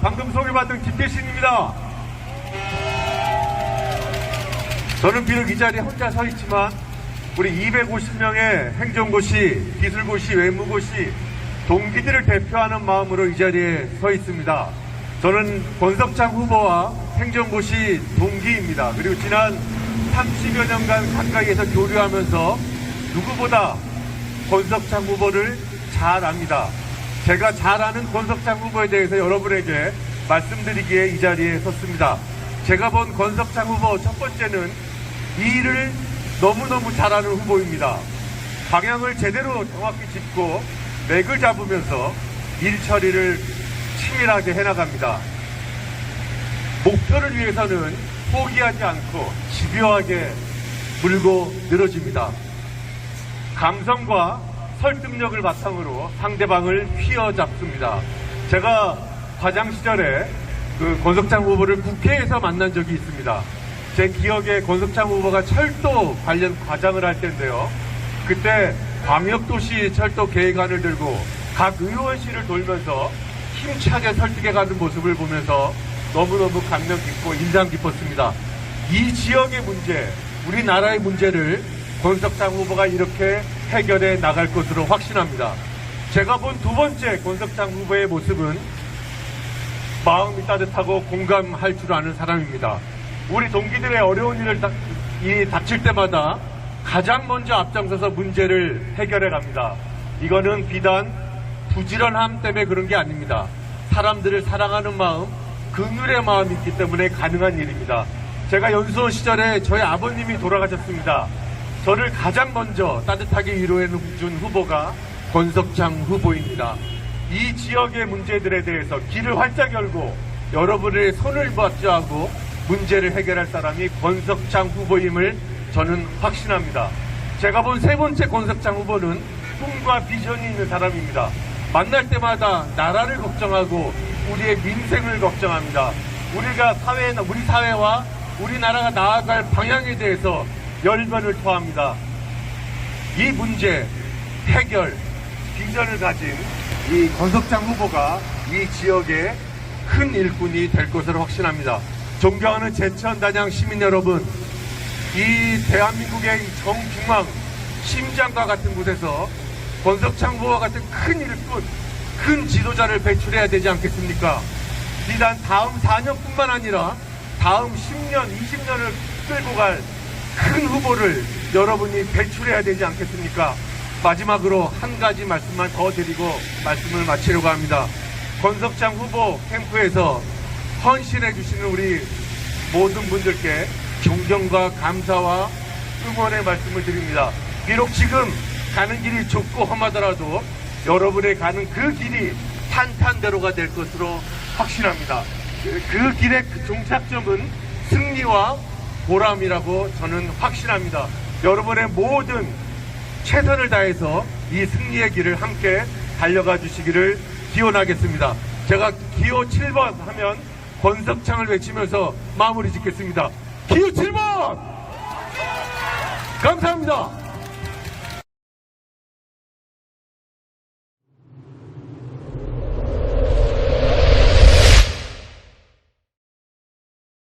방금 소개받은 김대신입니다. 저는 비록 이 자리에 혼자 서 있지만 우리 250명의 행정고시, 기술고시, 외무고시, 동기들을 대표하는 마음으로 이 자리에 서 있습니다. 저는 권석창 후보와 행정고시 동기입니다. 그리고 지난 30여 년간 가까이에서 교류하면서 누구보다 권석창 후보를 잘 압니다. 제가 잘 아는 권석창 후보에 대해서 여러분에게 말씀드리기에 이 자리에 섰습니다. 제가 본 권석창 후보 첫 번째는 이 일을 너무너무 잘하는 후보입니다. 방향을 제대로 정확히 짚고 맥을 잡으면서 일 처리를 치밀하게 해나갑니다. 목표를 위해서는 포기하지 않고 집요하게 물고 늘어집니다. 감성과 설득력을 바탕으로 상대방을 휘어잡습니다. 제가 과장 시절에 그 권석창 후보를 국회에서 만난 적이 있습니다. 제 기억에 권석창 후보가 철도 관련 과장을 할 때인데요. 그때 광역도시 철도 계획안을 들고 각 의원실을 돌면서 힘차게 설득해가는 모습을 보면서 너무너무 감명 깊고 인상 깊었습니다. 이 지역의 문제, 우리나라의 문제를 권석창 후보가 이렇게 해결해 나갈 것으로 확신합니다. 제가 본 두 번째 권석창 후보의 모습은 마음이 따뜻하고 공감할 줄 아는 사람입니다. 우리 동기들의 어려운 일을 닥, 이 닥칠 때마다 가장 먼저 앞장서서 문제를 해결해 갑니다. 이거는 비단 부지런함 때문에 그런 게 아닙니다. 사람들을 사랑하는 마음, 긍휼의 마음이 있기 때문에 가능한 일입니다. 제가 연수원 시절에 저희 아버님이 돌아가셨습니다. 저를 가장 먼저 따뜻하게 위로해 준 후보가 권석창 후보입니다. 이 지역의 문제들에 대해서 길을 활짝 열고 여러분의 손을 맞잡고 문제를 해결할 사람이 권석창 후보임을 저는 확신합니다. 제가 본 세 번째 권석창 후보는 꿈과 비전이 있는 사람입니다. 만날 때마다 나라를 걱정하고 우리의 민생을 걱정합니다. 우리가 사회, 우리 사회와 우리나라가 나아갈 방향에 대해서 열변을 토합니다. 이 문제 해결 비전을 가진 이 권석창 후보가 이 지역의 큰 일꾼이 될 것으로 확신합니다. 존경하는 제천 단양 시민 여러분, 이 대한민국의 이 정중앙 심장과 같은 곳에서 권석창 후보와 같은 큰 일꾼, 큰 지도자를 배출해야 되지 않겠습니까? 비단 다음 4년뿐만 아니라 다음 10년, 20년을 끌고 갈 큰 후보를 여러분이 배출해야 되지 않겠습니까? 마지막으로 한 가지 말씀만 더 드리고 말씀을 마치려고 합니다. 권석창 후보 캠프에서 헌신해 주시는 우리 모든 분들께 존경과 감사와 응원의 말씀을 드립니다. 비록 지금 가는 길이 좁고 험하더라도 여러분의 가는 그 길이 탄탄대로가 될 것으로 확신합니다. 그- 그 길의 그 종착점은 승리와 보람이라고 저는 확신합니다. 여러분의 모든 최선을 다해서 이 승리의 길을 함께 달려가 주시기를 기원하겠습니다. 제가 기호 7번 하면 권석창을 외치면서 마무리 짓겠습니다. 기호 7번! 감사합니다.